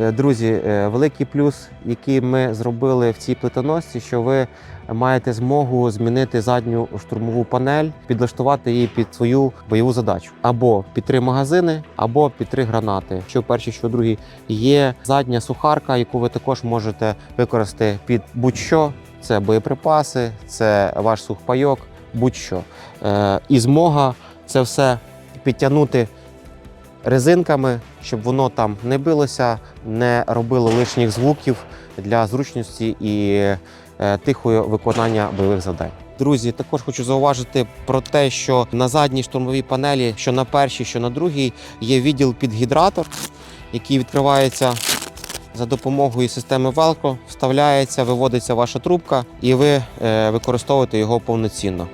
Е, Друзі, е, великий плюс, який ми зробили в цій плитоносці, що ви маєте змогу змінити задню штурмову панель, підлаштувати її під свою бойову задачу. Або під три магазини, або під три гранати. Що перший, що другий є задня сухарка, яку ви також можете використати під будь-що. Це боєприпаси, це ваш сухпайок, будь-що. Е, і змога це все підтягнути резинками, щоб воно там не билося, не робило лишніх звуків для зручності і е, тихого виконання бойових завдань. Друзі, також хочу зауважити про те, що на задній штурмовій панелі, що на першій, що на другій, є відділ під гідратор, який відкривається за допомогою системи Velcro, вставляється, виводиться ваша трубка, і ви е, використовуєте його повноцінно.